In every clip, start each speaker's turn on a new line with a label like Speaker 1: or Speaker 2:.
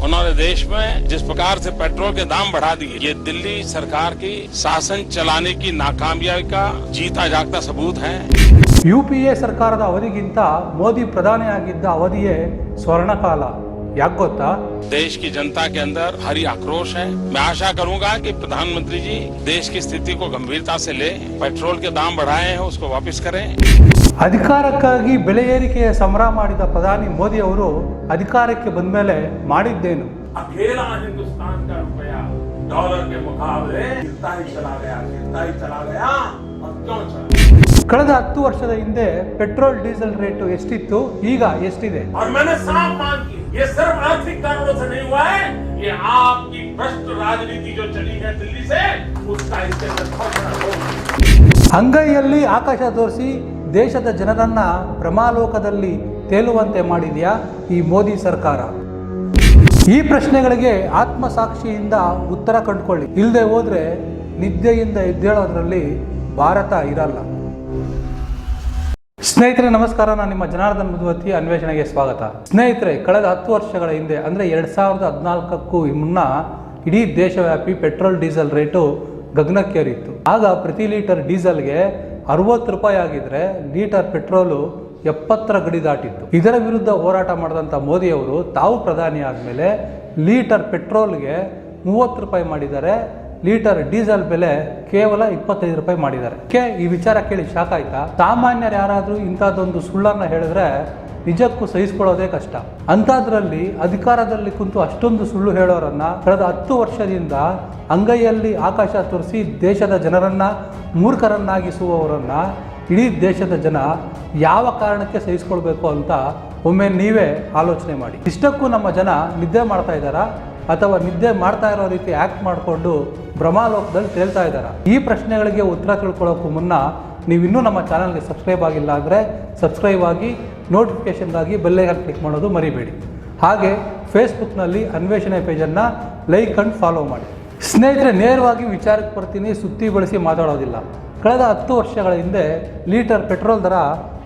Speaker 1: उन्होंने देश में जिस प्रकार से पेट्रोल के दाम बढ़ा दिए ये दिल्ली सरकार की शासन चलाने की नाकामयाबी का जीता जागता सबूत है
Speaker 2: ಯು ಪಿ ಎ ಸರ್ಕಾರದ ಅವಧಿಗಿಂತ ಮೋದಿ ಪ್ರಧಾನಿಯಾಗಿದ್ದ ಅವಧಿಯೇ ಸ್ವರ್ಣಕಾಲ ಯಾಕೆ ಗೊತ್ತಾ?
Speaker 1: ದೇಶ ಕಿ ಜನತಾ ಅಂದರ್ ಹರಿ ಆಕ್ರೋಶ ಮೈ ಆಶಾ ಕರೂಂಗಾ ಕಿ ಪ್ರಧಾನಮಂತ್ರಿ ಜಿ ದೇಶ ಸ್ಥಿತಿ ಕೋ ಗಂಭೀರತಾ ಸೆ ಪೆಟ್ರೋಲ್ ಕೆ ದಾಮ್ ವಾಪಸ್ ಕರೆ.
Speaker 2: ಅಧಿಕಾರಕ್ಕಾಗಿ ಬೆಲೆ ಏರಿಕೆಯ ಸಮರ ಮಾಡಿದ ಪ್ರಧಾನಿ ಮೋದಿ ಅವರು ಅಧಿಕಾರಕ್ಕೆ ಬಂದ ಮೇಲೆ ಮಾಡಿದ್ದೇನು ಕಳೆದ ಹತ್ತು ವರ್ಷದ ಹಿಂದೆ ಪೆಟ್ರೋಲ್ ಡೀಸೆಲ್ ರೇಟು ಎಷ್ಟಿತ್ತು? ಈಗ ಎಷ್ಟಿದೆ?
Speaker 3: से नहीं हुआ है ये आपकी भ्रष्ट राजनीति जो चली है दिल्ली से उसका इसके अंदर बहुत बड़ा रोल है।
Speaker 2: ಅಂಗೈಯಲ್ಲಿ ಆಕಾಶ ತೋರಿಸಿ ದೇಶದ ಜನರನ್ನ ಭ್ರಮಾಲೋಕದಲ್ಲಿ ತೇಲುವಂತೆ ಮಾಡಿದೆಯಾ ಈ ಮೋದಿ ಸರ್ಕಾರ ಈ ಪ್ರಶ್ನೆಗಳಿಗೆ ಆತ್ಮಸಾಕ್ಷಿಯಿಂದ ಉತ್ತರ ಕಂಡುಕೊಳ್ಳಿ ಇಲ್ಲದೆ ಹೋದ್ರೆ ನಿದ್ದೆಯಿಂದ ಎದ್ದೇಳೋದ್ರಲ್ಲಿ ಭಾರತ ಇರಲ್ಲ ಸ್ನೇಹಿತರೆ, ನಮಸ್ಕಾರ. ನಾನು ನಿಮ್ಮ ಜನಾರ್ದನ್ ಮುದುವತಿ ಅನ್ವೇಷಣೆಗೆ ಸ್ವಾಗತ. ಸ್ನೇಹಿತರೆ, ಕಳೆದ ಹತ್ತು ವರ್ಷಗಳ ಹಿಂದೆ, ಅಂದರೆ ಎರಡು ಸಾವಿರದ ಹದಿನಾಲ್ಕಕ್ಕೂ ಮುನ್ನ, ಇಡೀ ದೇಶವ್ಯಾಪಿ ಪೆಟ್ರೋಲ್, ಡೀಸೆಲ್ ರೇಟು ಗಗನಕ್ಕೇರಿತ್ತು. ಆಗ ಪ್ರತಿ ಲೀಟರ್ ಡೀಸೆಲ್ಗೆ ಅರವತ್ತು ರೂಪಾಯಿ ಆಗಿದ್ರೆ ಲೀಟರ್ ಪೆಟ್ರೋಲು ಎಪ್ಪತ್ತರ ಗಡಿ ದಾಟಿತ್ತು. ಇದರ ವಿರುದ್ಧ ಹೋರಾಟ ಮಾಡಿದಂಥ ಮೋದಿಯವರು ತಾವು ಪ್ರಧಾನಿ ಆದಮೇಲೆ ಲೀಟರ್ ಪೆಟ್ರೋಲ್ಗೆ ಮೂವತ್ತು ರೂಪಾಯಿ ಮಾಡಿದ್ದಾರೆ. ಲೀಟರ್ ಡೀಸೆಲ್ ಬೆಲೆ ಕೇವಲ ಇಪ್ಪತ್ತೈದು ರೂಪಾಯಿ ಮಾಡಿದ್ದಾರೆ. ಕೆ, ಈ ವಿಚಾರ ಕೇಳಿ ಶಾಕ್ ಆಯ್ತಾ? ಸಾಮಾನ್ಯರು ಯಾರಾದರೂ ಇಂಥದ್ದೊಂದು ಸುಳ್ಳನ್ನು ಹೇಳಿದ್ರೆ ನಿಜಕ್ಕೂ ಸಹಿಸ್ಕೊಳ್ಳೋದೇ ಕಷ್ಟ. ಅಂಥದ್ರಲ್ಲಿ ಅಧಿಕಾರದಲ್ಲಿ ಕುಂತು ಅಷ್ಟೊಂದು ಸುಳ್ಳು ಹೇಳೋರನ್ನ ಕಳೆದ ಹತ್ತು ವರ್ಷದಿಂದ ಅಂಗೈಯಲ್ಲಿ ಆಕಾಶ ತೋರಿಸಿ ದೇಶದ ಜನರನ್ನ ಮೂರ್ಖರನ್ನಾಗಿಸುವವರನ್ನ ಇಡೀ ದೇಶದ ಜನ ಯಾವ ಕಾರಣಕ್ಕೆ ಸಹಿಸ್ಕೊಳ್ಬೇಕು ಅಂತ ಒಮ್ಮೆ ನೀವೇ ಆಲೋಚನೆ ಮಾಡಿ. ಇಷ್ಟಕ್ಕೂ ನಮ್ಮ ಜನ ನಿದ್ದೆ ಮಾಡ್ತಾ ಇದ್ದಾರಾ? ಅಥವಾ ನಿದ್ದೆ ಮಾಡ್ತಾ ಇರೋ ರೀತಿ ಆಕ್ಟ್ ಮಾಡಿಕೊಂಡು ಭ್ರಮಾಲೋಕದಲ್ಲಿ ತೇಲ್ತಾ ಇದ್ದಾರೆ? ಈ ಪ್ರಶ್ನೆಗಳಿಗೆ ಉತ್ತರ ತಿಳ್ಕೊಳ್ಳೋಕ್ಕೂ ಮುನ್ನ ನೀವು ಇನ್ನೂ ನಮ್ಮ ಚಾನಲ್ಗೆ ಸಬ್ಸ್ಕ್ರೈಬ್ ಆಗಿಲ್ಲ ಅಂದರೆ ಸಬ್ಸ್ಕ್ರೈಬ್ ಆಗಿ ನೋಟಿಫಿಕೇಷನ್ಗಾಗಿ ಬೆಲ್ಲೈಕನ್ ಕ್ಲಿಕ್ ಮಾಡೋದು ಮರಿಬೇಡಿ. ಹಾಗೆ ಫೇಸ್ಬುಕ್ನಲ್ಲಿ ಅನ್ವೇಷಣೆ ಪೇಜನ್ನು ಲೈಕ್ ಅಂಡ್ ಫಾಲೋ ಮಾಡಿ. ಸ್ನೇಹಿತರೆ, ನೇರವಾಗಿ ವಿಚಾರಕ್ಕೆ ಬರ್ತೀನಿ ಸುತ್ತಿ ಬಳಸಿ ಮಾತಾಡೋದಿಲ್ಲ. ಕಳೆದ ಹತ್ತು ವರ್ಷಗಳ ಹಿಂದೆ ಲೀಟರ್ ಪೆಟ್ರೋಲ್ ದರ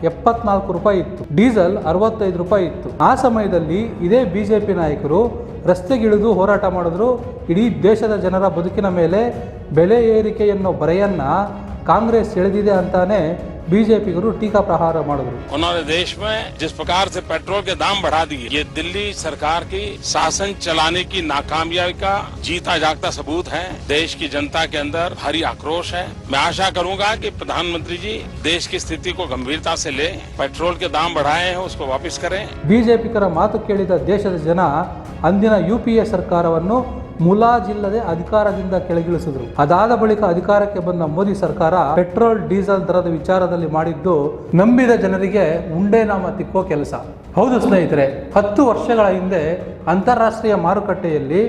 Speaker 2: ಎಪ್ಪತ್ನಾಲ್ಕು ರೂಪಾಯಿ ಇತ್ತು ಡೀಸೆಲ್ ಅರವತ್ತೈದು ರೂಪಾಯಿ ಇತ್ತು. ಆ ಸಮಯದಲ್ಲಿ ಇದೇ ಬಿ ಜೆ ಪಿ ನಾಯಕರು ರಸ್ತೆಗಿಳಿದು ಹೋರಾಟ ಮಾಡಿದ್ರು ಇಡೀ ದೇಶದ ಜನರ ಬದುಕಿನ ಮೇಲೆ ಬೆಲೆ ಏರಿಕೆ ಎನ್ನೋ ಬರೆಯನ್ನ ಕಾಂಗ್ರೆಸ್ ಎಳೆದಿದೆ ಅಂತಾನೆ ಬಿಜೆಪಿಗರು ಟೀಕಾ ಪ್ರಹಾರ ಮಾಡಿದ್ರು
Speaker 1: उन्होंने देश में जिस प्रकार से पेट्रोल के दाम बढ़ा दिए ये दिल्ली सरकार की शासन चलाने की नाकामयाबी का जीता जागता सबूत है देश की जनता के अंदर हरी आक्रोश है मैं आशा करूंगा कि प्रधानमंत्री जी देश की स्थिति को गंभीरता से ले पेट्रोल के दाम बढ़ाए हैं उसको वापस करें
Speaker 2: ಬಿಜೆಪಿಗರ ಮಾತು ಕೇಳಿದ ದೇಶದ ಜನ ಅಂದಿನ ಯು ಪಿ ಎ ಸರ್ಕಾರವನ್ನು ಮುಲಾಜಿಲ್ಲದೆ ಅಧಿಕಾರದಿಂದ ಕೆಳಗಿಳಿಸಿದ್ರು. ಅದಾದ ಬಳಿಕ ಅಧಿಕಾರಕ್ಕೆ ಬಂದ ಮೋದಿ ಸರ್ಕಾರ ಪೆಟ್ರೋಲ್, ಡೀಸೆಲ್ ದರದ ವಿಚಾರದಲ್ಲಿ ಮಾಡಿದ್ದು ನಂಬಿದ ಜನರಿಗೆ ಉಂಡೆ ನಾಮ ತಿಕ್ಕೋ ಕೆಲಸ. ಹೌದು ಸ್ನೇಹಿತರೆ, ಹತ್ತು ವರ್ಷಗಳ ಹಿಂದೆ ಅಂತಾರಾಷ್ಟ್ರೀಯ ಮಾರುಕಟ್ಟೆಯಲ್ಲಿ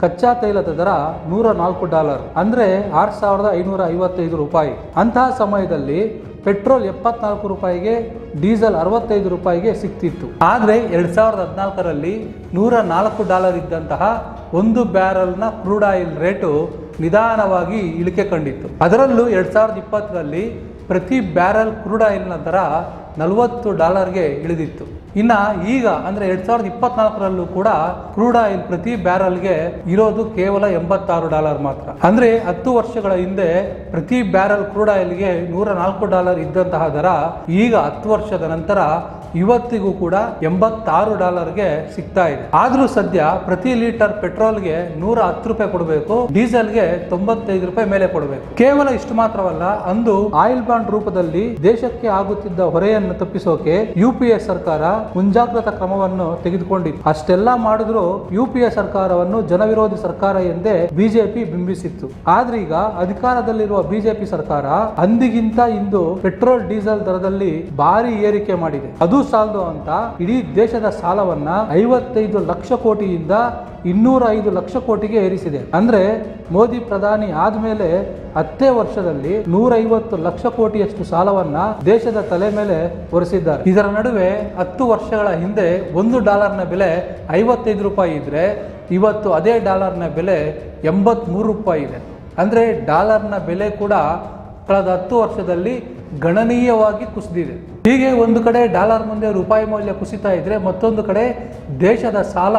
Speaker 2: ಕಚ್ಚಾ ತೈಲದ ದರ ನೂರ ನಾಲ್ಕು ಡಾಲರ್, ಅಂದ್ರೆ ಆರು ಸಾವಿರದ ಐನೂರ ಐವತ್ತೈದು ರೂಪಾಯಿ. ಅಂತಹ ಸಮಯದಲ್ಲಿ ಪೆಟ್ರೋಲ್ ಎಪ್ಪತ್ನಾಲ್ಕು ರೂಪಾಯಿಗೆ, ಡೀಸೆಲ್ ಅರವತ್ತೈದು ರೂಪಾಯಿಗೆ ಸಿಗ್ತಿತ್ತು ಆದರೆ ಎರಡು ಸಾವಿರದ ಹದಿನಾಲ್ಕರಲ್ಲಿ ನೂರ ನಾಲ್ಕು ಡಾಲರ್ ಇದ್ದಂತಹ ಒಂದು ಬ್ಯಾರಲ್ನ ಕ್ರೂಡ್ ಆಯಿಲ್ ರೇಟು ನಿಧಾನವಾಗಿ ಇಳಿಕೆ ಕಂಡಿತ್ತು. ಅದರಲ್ಲೂ ಎರಡು ಸಾವಿರದ ಇಪ್ಪತ್ತರಲ್ಲಿ ಪ್ರತಿ ಬ್ಯಾರಲ್ ಕ್ರೂಡ್ ಆಯಿಲ್ನ ದರ ನಲವತ್ತು ಡಾಲರ್ಗೆ ಇಳಿದಿತ್ತು. ಇನ್ನ ಈಗ ಅಂದ್ರೆ ಎರಡ್ ಸಾವಿರದ ಇಪ್ಪತ್ನಾಲ್ಕರಲ್ಲೂ ಕೂಡ ಕ್ರೂಡ್ ಆಯಿಲ್ ಪ್ರತಿ ಬ್ಯಾರಲ್ಗೆ ಇರೋದು ಕೇವಲ ಎಂಬತ್ತಾರು ಡಾಲರ್ ಮಾತ್ರ. ಅಂದ್ರೆ ಹತ್ತು ವರ್ಷಗಳ ಹಿಂದೆ ಪ್ರತಿ ಬ್ಯಾರಲ್ ಕ್ರೂಡ್ ಆಯಿಲ್ಗೆ ನೂರ ನಾಲ್ಕು ಡಾಲರ್ ಇದ್ದಂತಹ ದರ ಈಗ ಹತ್ತು ವರ್ಷದ ನಂತರ ಇವತ್ತಿಗೂ ಕೂಡ ಎಂಬತ್ತಾರು ಡಾಲರ್ಗೆ ಸಿಗ್ತಾ ಇದೆ. ಆದ್ರೂ ಸದ್ಯ ಪ್ರತಿ ಲೀಟರ್ ಪೆಟ್ರೋಲ್ಗೆ ನೂರ ಹತ್ತು ರೂಪಾಯಿ ಕೊಡಬೇಕು, ಡೀಸೆಲ್ಗೆ ತೊಂಬತ್ತೈದು ರೂಪಾಯಿ ಮೇಲೆ ಕೊಡಬೇಕು. ಕೇವಲ ಇಷ್ಟು ಮಾತ್ರವಲ್ಲ, ಅಂದು ಆಯಿಲ್ ಬಾಂಡ್ ರೂಪದಲ್ಲಿ ದೇಶಕ್ಕೆ ಆಗುತ್ತಿದ್ದ ಹೊರೆಯನ್ನು ತಪ್ಪಿಸೋಕೆ ಯು ಸರ್ಕಾರ ಮುಂಜಾಗ್ರತಾ ಕ್ರಮವನ್ನು ತೆಗೆದುಕೊಂಡಿತ್ತು. ಅಷ್ಟೆಲ್ಲ ಮಾಡಿದ್ರು ಯು ಪಿ ಸರ್ಕಾರವನ್ನು ಜನವಿರೋಧಿ ಸರ್ಕಾರ ಎಂದೇ ಬಿಜೆಪಿ ಬಿಂಬಿಸಿತ್ತು. ಆದ್ರೀಗ ಅಧಿಕಾರದಲ್ಲಿರುವ ಬಿಜೆಪಿ ಸರ್ಕಾರ ಅಂದಿಗಿಂತ ಇಂದು ಪೆಟ್ರೋಲ್, ಡೀಸೆಲ್ ದರದಲ್ಲಿ ಭಾರಿ ಏರಿಕೆ ಮಾಡಿದೆ. ಅದು ಸಾಲದು ಅಂತ ಇಡೀ ದೇಶದ ಸಾಲವನ್ನ ಐವತ್ತೈದು ಲಕ್ಷ ಕೋಟಿಯಿಂದ ಇನ್ನೂರ ಐದು ಲಕ್ಷ ಕೋಟಿಗೆ ಏರಿಸಿದೆ. ಅಂದ್ರೆ ಮೋದಿ ಪ್ರಧಾನಿ ಆದ್ಮೇಲೆ ಹತ್ತೇ ವರ್ಷದಲ್ಲಿ ನೂರೈವತ್ತು ಲಕ್ಷ ಕೋಟಿಯಷ್ಟು ಸಾಲವನ್ನ ದೇಶದ ತಲೆ ಮೇಲೆ ಹೊರಿಸಿದ್ದಾರೆ ಇದರ ನಡುವೆ ಹತ್ತು ವರ್ಷಗಳ ಹಿಂದೆ ಒಂದು ಡಾಲರ್ನ ಬೆಲೆ ಐವತ್ತೈದು ರೂಪಾಯಿ ಇದ್ರೆ ಇವತ್ತು ಅದೇ ಡಾಲರ್ನ ಬೆಲೆ ಎಂಬತ್ಮೂರು ರೂಪಾಯಿ ಇದೆ. ಅಂದ್ರೆ ಡಾಲರ್ನ ಬೆಲೆ ಕೂಡ ಕಳೆದ ಹತ್ತು ವರ್ಷದಲ್ಲಿ ಗಣನೀಯವಾಗಿ ಕುಸಿದಿದೆ. ಹೀಗೆ ಒಂದು ಕಡೆ ಡಾಲರ್ ಮುಂದೆ ರೂಪಾಯಿ ಮೌಲ್ಯ ಕುಸಿತಾ ಇದ್ರೆ ಮತ್ತೊಂದು ಕಡೆ ದೇಶದ ಸಾಲ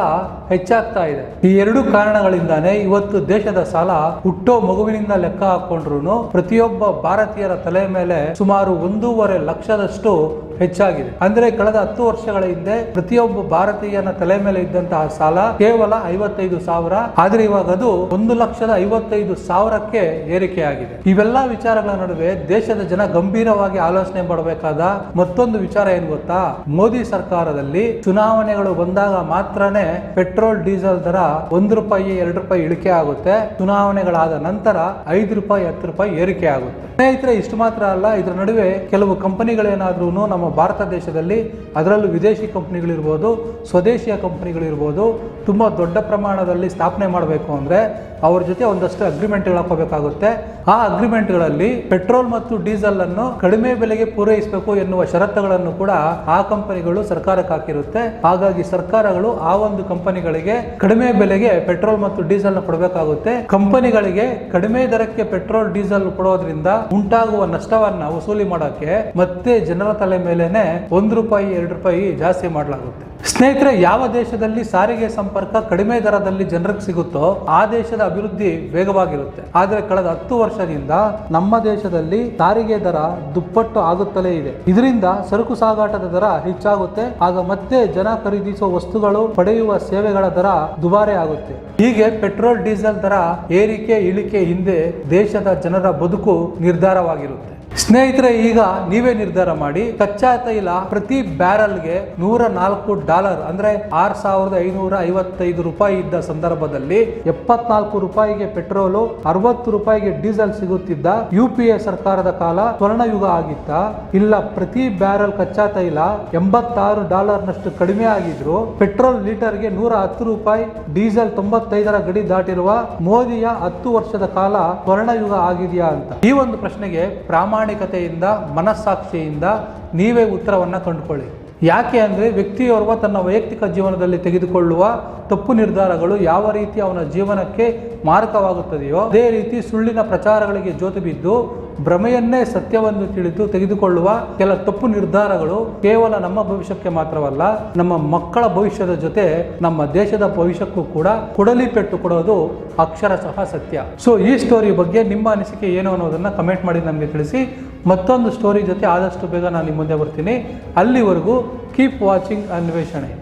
Speaker 2: ಹೆಚ್ಚಾಗ್ತಾ ಇದೆ. ಈ ಎರಡು ಕಾರಣಗಳಿಂದಾನೇ ಇವತ್ತು ದೇಶದ ಸಾಲ ಹುಟ್ಟೋ ಮಗುವಿನಿಂದ ಲೆಕ್ಕ ಹಾಕೊಂಡ್ರು ಪ್ರತಿಯೊಬ್ಬ ಭಾರತೀಯರ ತಲೆ ಮೇಲೆ ಸುಮಾರು ಒಂದೂವರೆ ಲಕ್ಷದಷ್ಟು ಹೆಚ್ಚಾಗಿದೆ. ಅಂದ್ರೆ ಕಳೆದ ಹತ್ತು ವರ್ಷಗಳ ಹಿಂದೆ ಪ್ರತಿಯೊಬ್ಬ ಭಾರತೀಯನ ತಲೆ ಮೇಲೆ ಇದ್ದಂತಹ ಸಾಲ ಕೇವಲ ಐವತ್ತೈದು ಸಾವಿರ. ಆದ್ರೆ ಇವಾಗ ಅದು ಒಂದು ಲಕ್ಷದ ಐವತ್ತೈದು ಸಾವಿರಕ್ಕೆ ಏರಿಕೆಯಾಗಿದೆ. ಇವೆಲ್ಲ ವಿಚಾರಗಳ ನಡುವೆ ದೇಶದ ಜನ ಗಂಭೀರವಾಗಿ ಆಲೋಚನೆ ಮಾಡಬೇಕಾದ ಮತ್ತೊಂದು ವಿಚಾರ ಏನ್ ಗೊತ್ತಾ? ಮೋದಿ ಸರ್ಕಾರದಲ್ಲಿ ಚುನಾವಣೆಗಳು ಬಂದಾಗ ಮಾತ್ರನೇ ಪೆಟ್ರೋಲ್, ಡೀಸೆಲ್ ದರ ಒಂದು ರೂಪಾಯಿ ಎರಡು ರೂಪಾಯಿ ಇಳಿಕೆ ಆಗುತ್ತೆ. ಚುನಾವಣೆಗಳಾದ ನಂತರ ಐದು ರೂಪಾಯಿ, ಹತ್ತು ರೂಪಾಯಿ ಏರಿಕೆ ಆಗುತ್ತೆ. ಸ್ನೇಹಿತರೆ, ಇಷ್ಟು ಮಾತ್ರ ಅಲ್ಲ, ಇದರ ನಡುವೆ ಕೆಲವು ಕಂಪನಿಗಳೇನಾದ್ರೂ ನಮ್ಮ ಭಾರತ ದೇಶದಲ್ಲಿ ಅದರಲ್ಲೂ ವಿದೇಶಿ ಕಂಪ್ನಿಗಳಿರ್ಬೋದು ಸ್ವದೇಶಿಯ ಕಂಪ್ನಿಗಳಿರ್ಬೋದು ತುಂಬ ದೊಡ್ಡ ಪ್ರಮಾಣದಲ್ಲಿ ಸ್ಥಾಪನೆ ಮಾಡಬೇಕು ಅಂದರೆ ಅವ್ರ ಜೊತೆ ಒಂದಷ್ಟು ಅಗ್ರಿಮೆಂಟ್ಗಳು ಹಾಕೋಬೇಕಾಗುತ್ತೆ ಆ ಅಗ್ರಿಮೆಂಟ್ಗಳಲ್ಲಿ ಪೆಟ್ರೋಲ್ ಮತ್ತು ಡೀಸೆಲ್ ಅನ್ನು ಕಡಿಮೆ ಬೆಲೆಗೆ ಪೂರೈಸಬೇಕು ಎನ್ನುವ ಷರತ್ತುಗಳನ್ನು ಕೂಡ ಆ ಕಂಪನಿಗಳು ಸರ್ಕಾರಕ್ಕೆ ಹಾಕಿರುತ್ತೆ. ಹಾಗಾಗಿ ಸರ್ಕಾರಗಳು ಆ ಒಂದು ಕಂಪನಿಗಳಿಗೆ ಕಡಿಮೆ ಬೆಲೆಗೆ ಪೆಟ್ರೋಲ್ ಮತ್ತು ಡೀಸೆಲ್ ಕೊಡಬೇಕಾಗುತ್ತೆ. ಕಂಪನಿಗಳಿಗೆ ಕಡಿಮೆ ದರಕ್ಕೆ ಪೆಟ್ರೋಲ್, ಡೀಸೆಲ್ ಕೊಡೋದ್ರಿಂದ ಉಂಟಾಗುವ ನಷ್ಟವನ್ನ ವಸೂಲಿ ಮಾಡೋಕೆ ಮತ್ತೆ ಜನರ ತಲೆ ಮೇಲೆನೆ ಒಂದು ರೂಪಾಯಿ, ಎರಡು ರೂಪಾಯಿ ಜಾಸ್ತಿ ಮಾಡಲಾಗುತ್ತೆ. ಸ್ನೇಹಿತರೆ, ಯಾವ ದೇಶದಲ್ಲಿ ಸಾರಿಗೆ ಸಂಪರ್ಕ ಕಡಿಮೆ ದರದಲ್ಲಿ ಜನರಿಗೆ ಸಿಗುತ್ತೋ ಆ ದೇಶದ ಅಭಿವೃದ್ಧಿ ವೇಗವಾಗಿರುತ್ತೆ. ಆದರೆ ಕಳೆದ ಹತ್ತು ವರ್ಷದಿಂದ ನಮ್ಮ ದೇಶದಲ್ಲಿ ಸಾರಿಗೆ ದರ ದುಪ್ಪಟ್ಟು ಆಗುತ್ತಲೇ ಇದೆ. ಇದರಿಂದ ಸರಕು ಸಾಗಾಟದ ದರ ಹೆಚ್ಚಾಗುತ್ತೆ. ಆಗ ಮತ್ತೆ ಜನ ಖರೀದಿಸುವ ವಸ್ತುಗಳು ಪಡೆಯುವ ಸೇವೆಗಳ ದರ ದುಬಾರಿ ಆಗುತ್ತೆ. ಹೀಗೆ ಪೆಟ್ರೋಲ್, ಡೀಸೆಲ್ ದರ ಏರಿಕೆ, ಇಳಿಕೆ ಹಿಂದೆ ದೇಶದ ಜನರ ಬದುಕು ನಿರ್ಧಾರವಾಗಿರುತ್ತೆ. ಸ್ನೇಹಿತರೆ, ಈಗ ನೀವೇ ನಿರ್ಧಾರ ಮಾಡಿ. ಕಚ್ಚಾ ತೈಲ ಪ್ರತಿ ಬ್ಯಾರಲ್ಗೆ ನೂರ ನಾಲ್ಕು ಡಾಲರ್, ಅಂದ್ರೆ ಆರ್ ಸಾವಿರದ ಐನೂರ ಐವತ್ತೈದು ರೂಪಾಯಿ ಇದ್ದ ಸಂದರ್ಭದಲ್ಲಿ ಎಪ್ಪತ್ನಾಲ್ಕು ರೂಪಾಯಿಗೆ ಪೆಟ್ರೋಲು, ಅರವತ್ತು ರೂಪಾಯಿಗೆ ಡೀಸೆಲ್ ಸಿಗುತ್ತಿದ್ದ ಯು ಪಿ ಎ ಸರ್ಕಾರದ ಕಾಲ ಸ್ವರ್ಣಯುಗ ಆಗಿತ್ತ. ಇಲ್ಲ, ಪ್ರತಿ ಬ್ಯಾರಲ್ ಕಚ್ಚಾ ತೈಲ ಎಂಬತ್ತಾರು ಡಾಲರ್ ನಷ್ಟು ಕಡಿಮೆ ಆಗಿದ್ರು. ಪೆಟ್ರೋಲ್ ಲೀಟರ್ಗೆ ನೂರ ಹತ್ತು ರೂಪಾಯಿ, ಡೀಸೆಲ್ ತೊಂಬತ್ತೈದರ ಗಡಿ ದಾಟಿರುವ ಮೋದಿಯ ಹತ್ತು ವರ್ಷದ ಕಾಲ ಸ್ವರ್ಣಯುಗ ಆಗಿದೆಯಾ ಅಂತ. ಈ ಒಂದು ಪ್ರಶ್ನೆಗೆ ಪ್ರಾಮಾಣಿಕತೆಯಿಂದ, ಮನಸ್ಸಾಕ್ಷಿಯಿಂದ ನೀವೇ ಉತ್ತರವನ್ನು ಕಂಡುಕೊಳ್ಳಿ. ಯಾಕೆ ಅಂದರೆ ವ್ಯಕ್ತಿಯೋರ್ವ ತನ್ನ ವೈಯಕ್ತಿಕ ಜೀವನದಲ್ಲಿ ತೆಗೆದುಕೊಳ್ಳುವ ತಪ್ಪು ನಿರ್ಧಾರಗಳು ಯಾವ ರೀತಿ ಅವನ ಜೀವನಕ್ಕೆ ಮಾರಕವಾಗುತ್ತದೆಯೋ, ಅದೇ ರೀತಿ ಸುಳ್ಳಿನ ಪ್ರಚಾರಗಳಿಗೆ ಜೋತು ಬಿದ್ದು ಭ್ರಮೆಯನ್ನೇ ಸತ್ಯವನ್ನು ತಿಳಿದು ತೆಗೆದುಕೊಳ್ಳುವ ಕೆಲ ತಪ್ಪು ನಿರ್ಧಾರಗಳು ಕೇವಲ ನಮ್ಮ ಭವಿಷ್ಯಕ್ಕೆ ಮಾತ್ರವಲ್ಲ, ನಮ್ಮ ಮಕ್ಕಳ ಭವಿಷ್ಯದ ಜೊತೆ ನಮ್ಮ ದೇಶದ ಭವಿಷ್ಯಕ್ಕೂ ಕೂಡ ಕೊಡಲಿ ಪೆಟ್ಟು ಕೊಡೋದು ಅಕ್ಷರಶಃ ಸತ್ಯ. ಸೊ ಈ ಸ್ಟೋರಿ ಬಗ್ಗೆ ನಿಮ್ಮ ಅನಿಸಿಕೆ ಏನು ಅನ್ನೋದನ್ನ ಕಮೆಂಟ್ ಮಾಡಿ ನಮಗೆ ತಿಳಿಸಿ. ಮತ್ತೊಂದು ಸ್ಟೋರಿ ಜೊತೆ ಆದಷ್ಟು ಬೇಗ ನಾನು ನಿಮ್ಮ ಮುಂದೆ ಬರ್ತೀನಿ. ಅಲ್ಲಿವರೆಗೂ ಕೀಪ್ ವಾಚಿಂಗ್ ಅನ್ವೇಷಣೆ.